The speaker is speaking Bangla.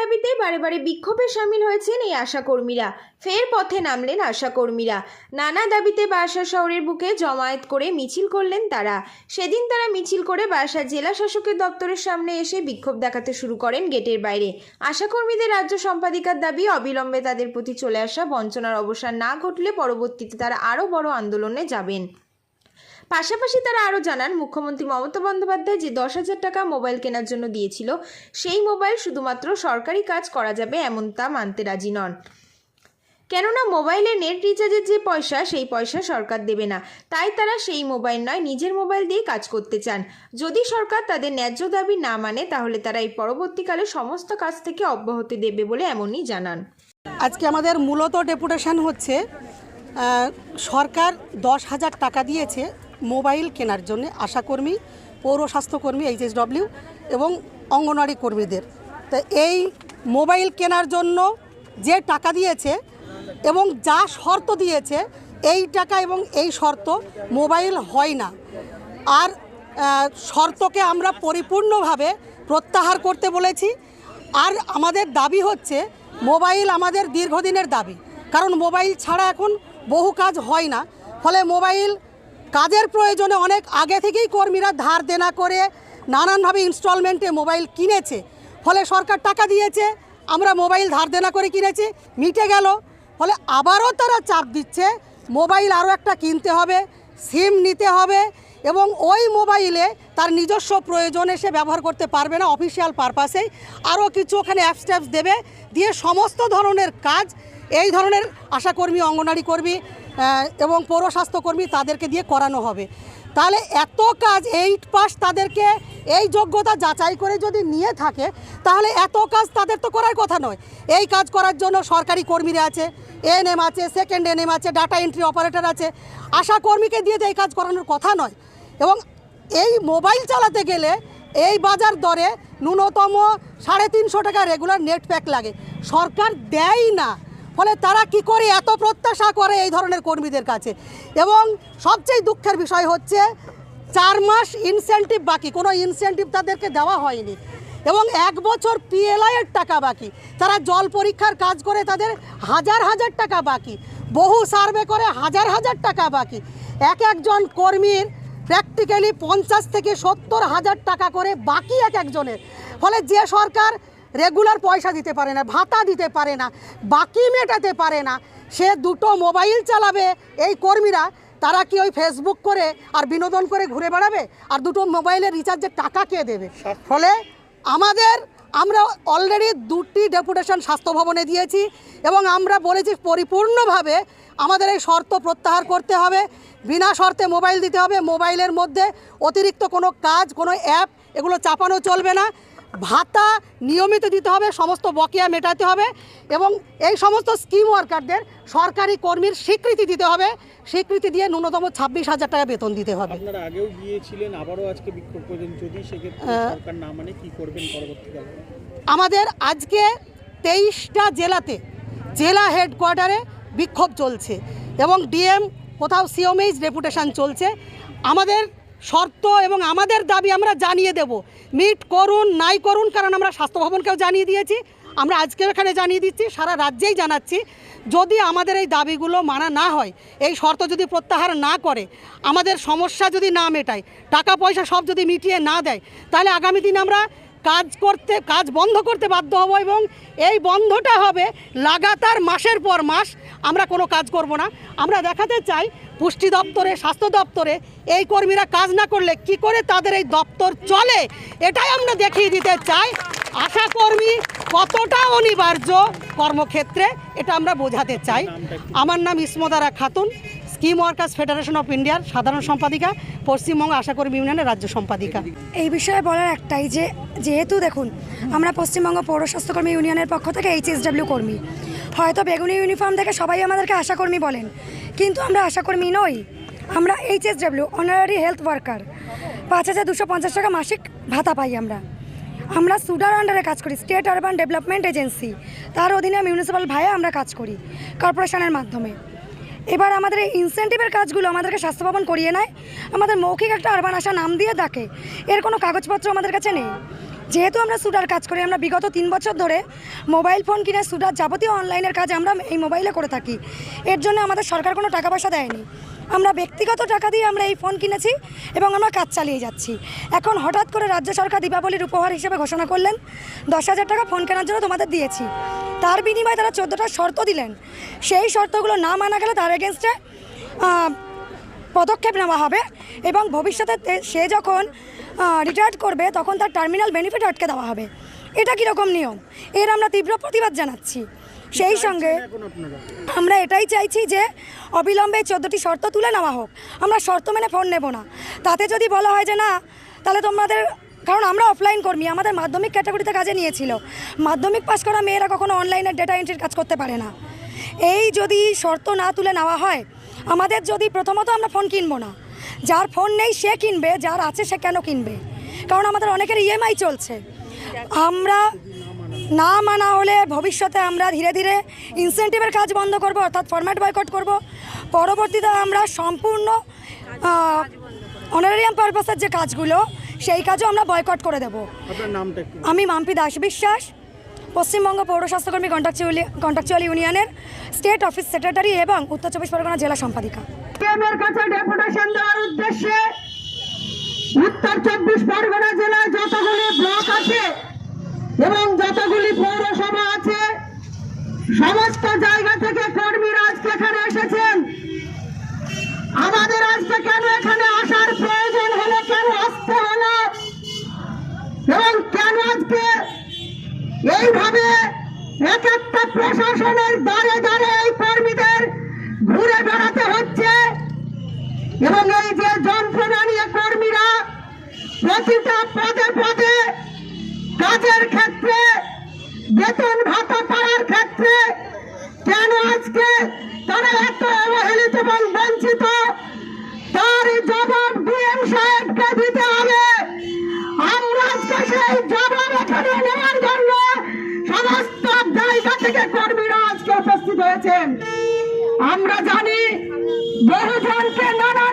দাবিতে বারে বারে বিক্ষোভে সামিল হয়েছেন এই আশাকর্মীরা। ফের পথে নামলেন আশাকর্মীরা। নানা দাবিতে বারাসা শহরের বুকে জমায়েত করে মিছিল করলেন তারা। সেদিন তারা মিছিল করে বারাসা জেলা শাসকের দপ্তরের সামনে এসে বিক্ষোভ দেখাতে শুরু করেন গেটের বাইরে। আশাকর্মীদের রাজ্য সম্পাদিকার দাবি, অবিলম্বে তাদের প্রতি চলে আসা বঞ্চনার অবসান না ঘটলে পরবর্তীতে তারা আরও বড় আন্দোলনে যাবেন। পাশাপাশি তারা আরও জানান, মুখ্যমন্ত্রী মমতা বন্দ্যোপাধ্যায় যে দশ হাজার টাকা মোবাইল কেনার জন্য দিয়েছিল, সেই মোবাইল শুধুমাত্র সরকারি কাজ করা যাবে এমন তা মানতে রাজি নন। কেননা মোবাইলে নেট রিচার্জের যে পয়সা, সেই পয়সা সরকার দেবে না। তাই তারা সেই মোবাইল নয়, নিজের মোবাইল দিয়ে কাজ করতে চান। যদি সরকার তাদের ন্যায্য দাবি না মানে তাহলে তারা এই পরবর্তীকালে সমস্ত কাজ থেকে অব্যাহতি দেবে বলে এমনই জানান। আজকে আমাদের মূলত ডেপুটেশন হচ্ছে সরকার দশ হাজার টাকা দিয়েছে মোবাইল কেনার জন্য আশাকর্মী, পৌর স্বাস্থ্যকর্মী এইচএসডব্লিউ এবং অঙ্গনওয়াড়ি কর্মীদের। তো এই মোবাইল কেনার জন্য যে টাকা দিয়েছে এবং যা শর্ত দিয়েছে, এই টাকা এবং এই শর্ত মোবাইল হয় না। আর শর্তকে আমরা পরিপূর্ণভাবে প্রত্যাহার করতে বলেছি। আর আমাদের দাবি হচ্ছে, মোবাইল আমাদের দীর্ঘদিনের দাবি। কারণ মোবাইল ছাড়া এখন বহু কাজ হয় না। ফলে মোবাইল কাজের প্রয়োজনে অনেক আগে থেকেই কর্মীরা ধার দেনা করে নানানভাবে ইনস্টলমেন্টে মোবাইল কিনেছে। ফলে সরকার টাকা দিয়েছে, আমরা মোবাইল ধার দেনা করে কিনেছি, মিটে গেল। ফলে আবারও তারা চাপ দিচ্ছে, মোবাইল আরও একটা কিনতে হবে, সিম নিতে হবে এবং ওই মোবাইলে তার নিজস্ব প্রয়োজনে সে ব্যবহার করতে পারবে না, অফিসিয়াল পারপাসেই। আরও কিছু ওখানে অ্যাপস ট্যাপস দেবে, দিয়ে সমস্ত ধরনের কাজ, এই ধরনের আশাকর্মী অঙ্গনারী কর্মী এবং পৌর স্বাস্থ্যকর্মী তাদেরকে দিয়ে করানো হবে। তাহলে এত কাজ, এইট পাস তাদেরকে এই যোগ্যতা যাচাই করে যদি নিয়ে থাকে, তাহলে এত কাজ তাদের তো করার কথা নয়। এই কাজ করার জন্য সরকারি কর্মীরা আছে এএনএম আছে সেকেন্ড এনএম আছে ডাটা এন্ট্রি অপারেটর আছে। আশা কর্মীকে দিয়ে তো এই কাজ করানোর কথা নয়। এবং এই মোবাইল চালাতে গেলে এই বাজার দরে ন্যূনতম সাড়ে তিনশো টাকা রেগুলার নেট প্যাক লাগে। সরকার দেয় না। ফলে তারা কি করে? এত প্রত্যাশা করে এই ধরনের কর্মীদের কাছে। এবং সবচেয়ে দুঃখের বিষয় হচ্ছে, চার মাস ইনসেন্টিভ বাকি। কোনো ইনসেন্টিভ তাদেরকে দেওয়া হয়নি। এবং এক বছর পিএলআই এর টাকা বাকি। তারা জল পরীক্ষার কাজ করে তাদের হাজার হাজার টাকা বাকি। বহু সার্ভে করে হাজার হাজার টাকা বাকি। এক একজন কর্মীর প্র্যাকটিক্যালি পঞ্চাশ থেকে সত্তর হাজার টাকা করে বাকি এক একজনের। ফলে যে সরকার রেগুলার পয়সা দিতে পারে না, ভাতা দিতে পারে না, বাকি মেটাতে পারে না। সে দুটো মোবাইল চালাবে, এই কর্মীরা, তারা কি ওই ফেসবুক করে আর বিনোদন করে ঘুরে বেড়াবে? আর দুটো মোবাইলের রিচার্জের টাকা কে দেবে? ফলে আমাদের, আমরা অলরেডি দুটি ডেপুটেশন স্বাস্থ্য ভবনে দিয়েছি এবং আমরা বলেছি পরিপূর্ণভাবে আমাদের এই শর্ত প্রত্যাহার করতে হবে। বিনা শর্তে মোবাইল দিতে হবে, মোবাইলের মধ্যে অতিরিক্ত কোনো কাজ, কোনো অ্যাপ এগুলো চাপানো চলবে না। ভাতা নিয়মিত দিতে হবে সমস্ত বকেয়া মেটাতে হবে এবং এই সমস্ত স্কিম ওয়ার্কারদের সরকারি কর্মীর স্বীকৃতি দিতে হবে। স্বীকৃতি দিয়ে ন্যূনতম ছাব্বিশ হাজার টাকা বেতন দিতে হবে। আপনারা আগেও গিয়েছিলেন আবারও আজকে বিক্ষোভ করেছেন যদি সেক্ষেত্রে। সরকার না মানে কি করবেন পরবর্তীকালে? আমাদের আজকে তেইশটা জেলাতে জেলা হেডকোয়ার্টারে বিক্ষোভ চলছে এবং ডিএম কোথাও সিওমেইজ ডেপুটেশন চলছে। আমাদের শর্ত এবং আমাদের দাবি আমরা জানিয়ে দেব। মিট করুন, নাই করুন, কারণ আমরা স্বাস্থ্য ভবনকেও জানিয়ে দিয়েছি। আমরা আজকে এখানে জানিয়ে দিচ্ছি, সারা রাজ্যেই জানাচ্ছি। যদি আমাদের এই দাবিগুলো মানা না হয়, এই শর্ত যদি প্রত্যাহার না করে, আমাদের সমস্যা যদি না মেটায়, টাকা পয়সা সব যদি মিটিয়ে না দেয়, তাহলে আগামী দিন আমরা কাজ করতে, কাজ বন্ধ করতে বাধ্য হব এবং এই বন্ধটা হবে লাগাতার মাসের পর মাস আমরা কোনো কাজ করব না। আমরা দেখাতে চাই পুষ্টি দপ্তরে, স্বাস্থ্য দপ্তরে এই কর্মীরা কাজ না করলে কি করে তাদের এই দপ্তর চলে? এটাই আমরা দেখিয়ে দিতে চাই। আশা কর্মী কতটা অনিবার্য কর্মক্ষেত্রে, এটা আমরা বোঝাতে চাই। আমার নাম ইসমদারা Khatun, scheme workers federation of ইন্ডিয়ার সাধারণ সম্পাদিকা, পশ্চিমবঙ্গ আশাকর্মী ইউনিয়নের রাজ্য সম্পাদিকা। এই বিষয়ে বলার একটাই যে, যেহেতু দেখুন, আমরা পশ্চিমবঙ্গ পৌর স্বাস্থ্যকর্মী ইউনিয়নের পক্ষ থেকে এইচএসডব্লিউ কর্মী। হয়তো বেগুনি ইউনিফর্ম দেখে সবাই আমাদেরকে আশাকর্মী বলেন। কিন্তু আমরা আশাকর্মী নই। আমরা এইচএসডব্লিউ অনারারি হেলথ ওয়ার্কার পাঁচ হাজার দুশো পঞ্চাশ টাকা মাসিক ভাতা পাই আমরা। আমরা সুডার আন্ডারে কাজ করি স্টেট আরবান ডেভেলপমেন্ট এজেন্সি তার অধীনে মিউনিসিপ্যাল ভাইয়ে আমরা কাজ করি কর্পোরেশনের মাধ্যমে। এবার আমাদের এই ইনসেন্টিভের কাজগুলো আমাদেরকে স্বাস্থ্য ভবন করিয়ে নেয়। আমাদের মৌখিক একটা আরবান আশা নাম দিয়ে ডাকে। এর কোনো কাগজপত্র আমাদের কাছে নেই। যেহেতু আমরা সুটার কাজ করি, আমরা বিগত তিন বছর ধরে মোবাইল ফোন কিনে সুটার যাবতীয় অনলাইনের কাজ আমরা এই মোবাইলে করে থাকি। এর জন্য আমাদের সরকার কোনো টাকা পয়সা দেয়নি। আমরা ব্যক্তিগত টাকা দিয়ে আমরা এই ফোন কিনেছি এবং আমরা কাজ চালিয়ে যাচ্ছি। এখন হঠাৎ করে রাজ্য সরকার দীপাবলির উপহার হিসেবে ঘোষণা করলেন, দশ হাজার টাকা ফোন কেনার জন্য তোমাদের দিয়েছি। তার বিনিময়ে তারা চোদ্দোটা শর্ত দিলেন। সেই শর্তগুলো না মানা গেলে তার এগেনস্টে পদক্ষেপ নেওয়া হবে এবং ভবিষ্যতে সে যখন রিটায়ার্ড করবে তখন তার টার্মিনাল বেনিফিট আটকে দেওয়া হবে। এটা কীরকম নিয়ম? এর আমরা তীব্র প্রতিবাদ জানাচ্ছি। সেই সঙ্গে আমরা এটাই চাইছি যে অবিলম্বে চোদ্দোটি শর্ত তুলে নেওয়া হোক। আমরা শর্ত মেনে ফোন নেব না। তাতে যদি বলা হয় যে না তাহলে তোমাদের কারণ আমরা অফলাইন কর্মী আমাদের মাধ্যমিক ক্যাটাগরিতে কাজে নিয়েছিল। মাধ্যমিক পাশ করা মেয়েরা কখনো অনলাইনে ডেটা এন্ট্রির কাজ করতে পারে না। এই যদি শর্ত না তুলে নেওয়া হয় আমাদের যদি প্রথমত আমরা ফোন কিনবো না। যার ফোন নেই সে কিনবে যার আছে সে কেন কিনবে? কারণ আমাদের অনেকের ইএমআই চলছে। আমরা না মানা হলে ভবিষ্যতে আমরা ধীরে ধীরে ইনসেন্টিভের কাজ বন্ধ করব অর্থাৎ ফরম্যাট বয়কট করব। পরবর্তীতে আমরা সম্পূর্ণ অনারিয়াম পারপাসের যে কাজগুলো সেই কাজও আমরা বয়কট করে দেব। আমি মাম্পি দাস বিশ্বাস। পশ্চিমবঙ্গ পৌর স্বাস্থ্যকর্মী কন্ট্রাকচুয়ালি কন্ট্রাকচুয়াল ইউনিয়নের স্টেট অফিস সেক্রেটারি এবং উত্তর চব্বিশ পরগনা জেলা সম্পাদিকা। কাছে ডেপুটেশন দেওয়ার উদ্দেশ্যে উত্তর চব্বিশ পরগনা জেলায় যতগুলি ব্লক আছে এবং যতগুলি পৌরসভা আছে, সমস্ত জায়গা থেকে কর্মীরা আজকে এখানে আজকে তারা এত অবহেলিত এবং বঞ্চিত। তার জবাব ডিএম সাহেবকে দিতে হবে। আমরা আজকে সেই জবাব এখানে নেওয়ার জন্য সমস্ত জায়গা থেকে কর্মীরা আজকে উপস্থিত হয়েছেন। আমরা জানি বহুজনকে নানা